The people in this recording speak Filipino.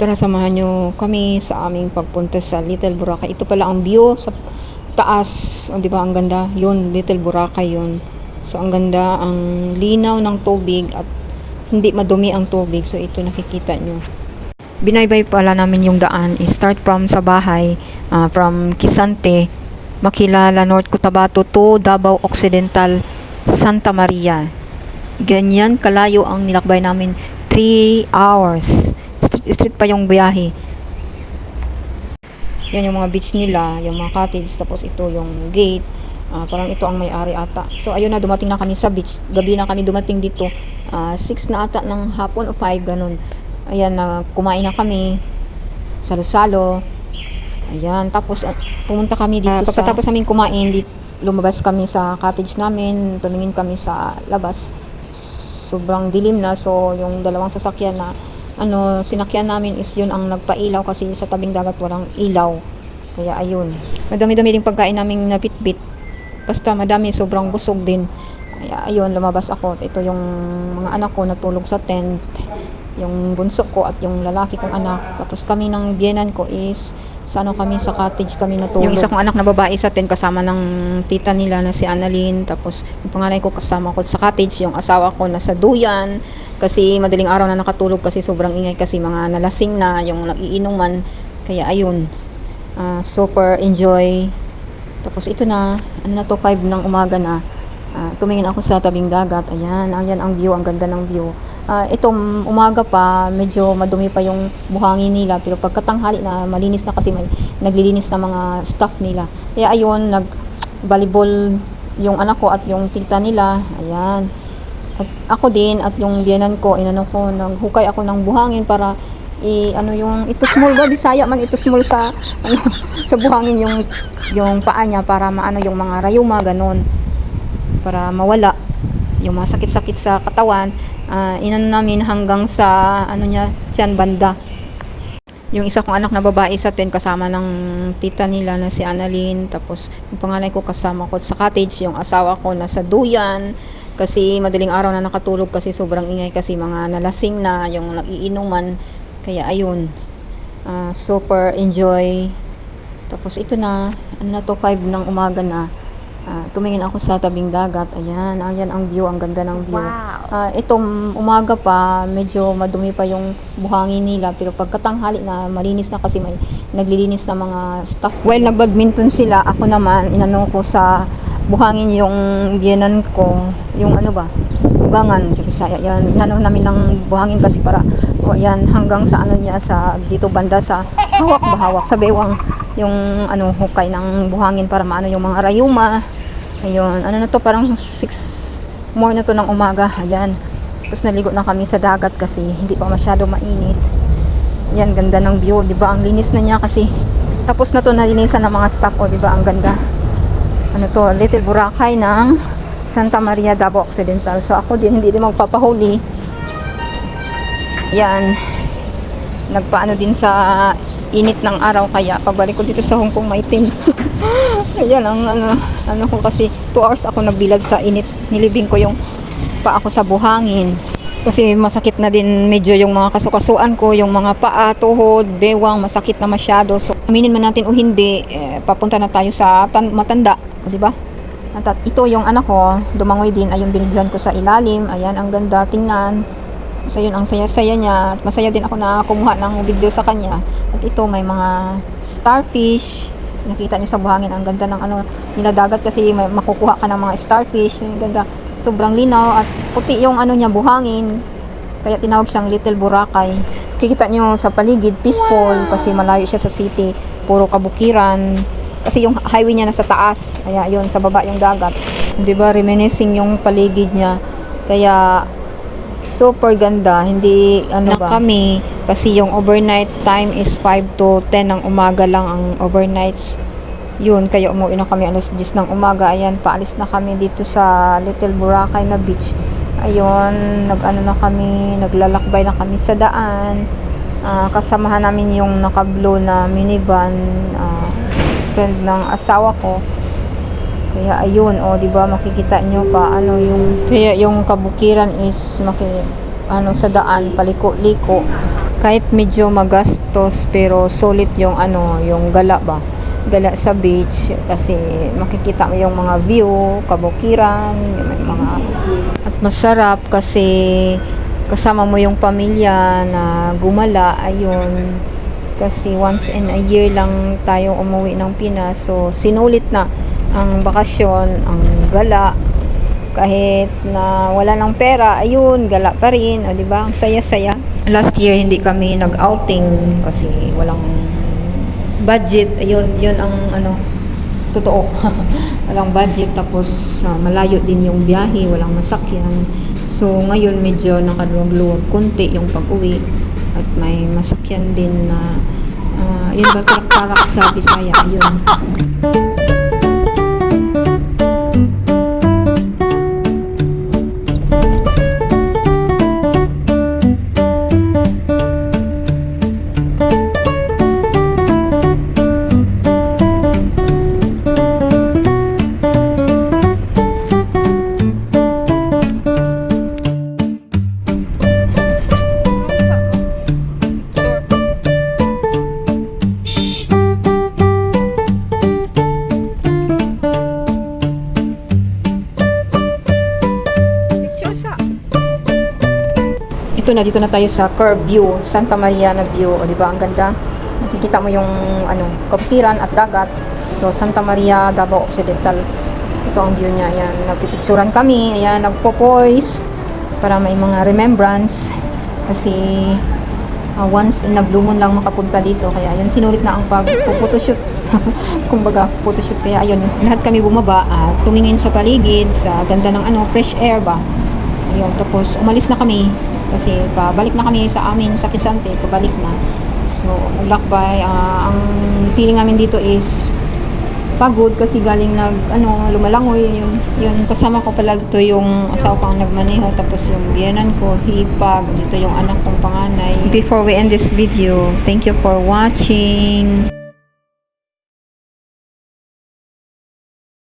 Tara, samahan nyo kami sa aming pagpunta sa Little Boracay. Ito pala ang view sa taas. O, di ba? Ang ganda. Yun, Little Boracay yun. So, ang ganda, ang linaw ng tubig at hindi madumi ang tubig. So, ito nakikita nyo. Binaybay pala namin yung daan. I-start from sa bahay, ah, from Kisante, Makilala, North Cotabato to Davao Occidental, Santa Maria. Ganyan kalayo ang nilakbay namin. 3 hours. Street, street pa yung biyahe. Yan yung mga beach nila, yung mga cottage, tapos ito yung gate. Ah, parang ito ang may-ari ata. So ayun na, dumating na kami sa beach. Gabi na kami dumating dito. 6 na ata ng hapon o 5, ganun. Ayan, na kumain na kami. Salo-salo. Ayan, tapos ah, pumunta kami dito sa... Pagkatapos namin kumain, di, lumabas kami sa cottage namin. Tumingin kami sa labas. Sobrang dilim na. So, yung dalawang sasakyan na ano, sinakyan namin is yun ang nagpailaw kasi sa tabing dagat walang ilaw. Kaya ayun. Madami-dami din pagkain namin nabitbit. Basta madami, sobrang busog din. Kaya ayun, lumabas ako. Ito yung mga anak ko natulog sa tent. Yung bunso ko at yung lalaki kong anak. Tapos kami ng biyenan ko is sa ano kami sa cottage kami natulog. Yung isa kong anak na babae sa tent kasama ng tita nila na si Annalyn. Tapos yung panganay ko kasama ko sa cottage. Yung asawa ko nasa duyan. Kasi madaling araw na nakatulog kasi sobrang ingay kasi mga nalasing na yung nagiinuman. Kaya ayun. ah, super enjoy. Tapos ito na, ano na to, 5 ng umaga na. Ah, tumingin ako sa tabing dagat. Ayan, ayan ang view, ang ganda ng view. Ah, itong umaga pa, medyo madumi pa yung buhangin nila. Pero pagkatanghali na, malinis na kasi may naglilinis na mga staff nila. Kaya ayun, nag volleyball yung anak ko at yung tita nila. Ayan. At ako din at yung biyanan ko, inano ko, naghukay ako ng buhangin para i ano yung ito small ba bisaya man ito small sa ano sa buhangin yung yung paa niya para maano yung mga rayuma ganon para mawala yung mga sakit-sakit sa katawan ah, inano namin hanggang sa ano niya tiyan banda. Yung isa kong anak na babae sa ten kasama ng tita nila na si Annalyn. Tapos yung panganay ko kasama ko sa cottage yung asawa ko nasa duyan. Kasi madaling araw na nakatulog kasi sobrang ingay kasi mga nalasing na yung nagiinuman. Kaya ayun. Ah, super enjoy. Tapos ito na ano na to 5 ng umaga na Ah, tumingin ako sa tabing dagat. Ayan ayan ang view. Ang ganda ng view. Ah, itong umaga pa medyo madumi pa yung buhangin nila. Pero pagkatanghali na malinis na kasi may naglilinis na mga staff. While nagbadminton sila ako naman inano ko sa buhangin yung biyenan ko. Yung ano ba? Ugangan. Sa Bisaya yan inano namin ng buhangin kasi para o yan hanggang sa ano niya sa dito banda sa hawak bahawak sa bewang yung ano hukay ng buhangin para maano yung mga rayuma. Ayun ano na to parang 6 more na to ng umaga ayan. Tapos naligo na kami sa dagat kasi hindi pa masyado mainit. Yan ganda ng view di ba? Ang linis na niya kasi tapos na to nalinisan ng mga staff o di ba? Ang ganda. Ano to Little Boracay ng Santa Maria Davao Occidental. So ako din hindi din magpapahuli. Yan nagpaano din sa init ng araw kaya pagbalik ko dito sa Hong Kong maitim ayan ang ano, ano ko kasi 2 hours ako nagbilad sa init. Nilibing ko yung pa ako sa buhangin. Kasi masakit na din medyo yung mga kasukasuan ko yung mga paa, tuhod, bewang masakit na masyado. So aminin man natin o hindi eh, papunta na tayo sa tan- matanda di ba? At ito yung anak ko dumangoy din ayun binidyohan ko sa ilalim. Ayan ang ganda tingnan So yun, ang saya-saya niya. At masaya din ako na kumuha ng video sa kanya. At ito, may mga starfish. Nakita niyo sa buhangin, ang ganda ng ano, nila dagat kasi may makukuha ka ng mga starfish. Ang ganda. Sobrang linaw at puti yung ano niya, buhangin. Kaya tinawag siyang Little Boracay. Kikita niyo sa paligid, peaceful kasi malayo siya sa city. Puro kabukiran. Kasi yung highway niya nasa taas. Kaya yun, sa baba yung dagat. Di ba, reminiscing yung paligid niya. Kaya super ganda. Hindi ano ba? kami kasi yung overnight time is 5 to 10 ng umaga lang ang overnights. Yun, kaya umuwi na kami alas 10 ng umaga. Ayan, paalis na kami dito sa Little Boracay na beach. Ayun, nag-ano na kami, naglalakbay na kami sa daan. Ah, kasamahan namin yung naka-blue na minivan, ah, friend ng asawa ko. Kaya ayun, oh, 'di ba makikita nyo pa ano yung kaya yung kabukiran is maki ano sa daan paliko-liko. kahit medyo magastos pero solid yung ano, yung gala ba. Gala sa beach kasi makikita mo yung mga view, kabukiran, yung mga at masarap kasi kasama mo yung pamilya na gumala ayun kasi once in a year lang tayo umuwi ng Pinas so sinulit na ang bakasyon ang gala kahit na wala ng pera, ayun, gala pa rin, o, di ba? Ang saya-saya. Last year, hindi kami nag-outing kasi walang budget. Ayun, yun ang ano, totoo. walang budget, tapos ah, malayo din yung biyahe, walang masakyan. So, ngayon, medyo nakaluwag-luwag konti yung pag-uwi. At may masakyan din na, ah, yun ba, tarak sa Bisaya, ayun. Ito na, dito na tayo sa curve view, Santa Maria na view. O, di ba? Ang ganda. Nakikita mo yung, ano, kabukiran at dagat. Ito, Santa Maria, Davao Occidental. Ito ang view niya. Ayan, nagpipicturan kami. Ayan, nagpo-poise para may mga remembrance. Kasi, ah, once in a blue moon lang makapunta dito. Kaya, yun, sinulit na ang pag-photoshoot. Kumbaga, photoshoot. Kaya, ayun, lahat kami bumaba at tumingin sa paligid, sa ganda ng, ano, fresh air ba. Ayun, tapos umalis na kami kasi pabalik na kami sa amin sa Kisante, pabalik na. So, naglakbay. Ah, ang feeling namin dito is pagod kasi galing nag ano lumalangoy yun yun kasama ko pala dito yung asawa ko nagmaneho tapos yung biyanan ko hipag dito yung anak kong panganay before we end this video thank you for watching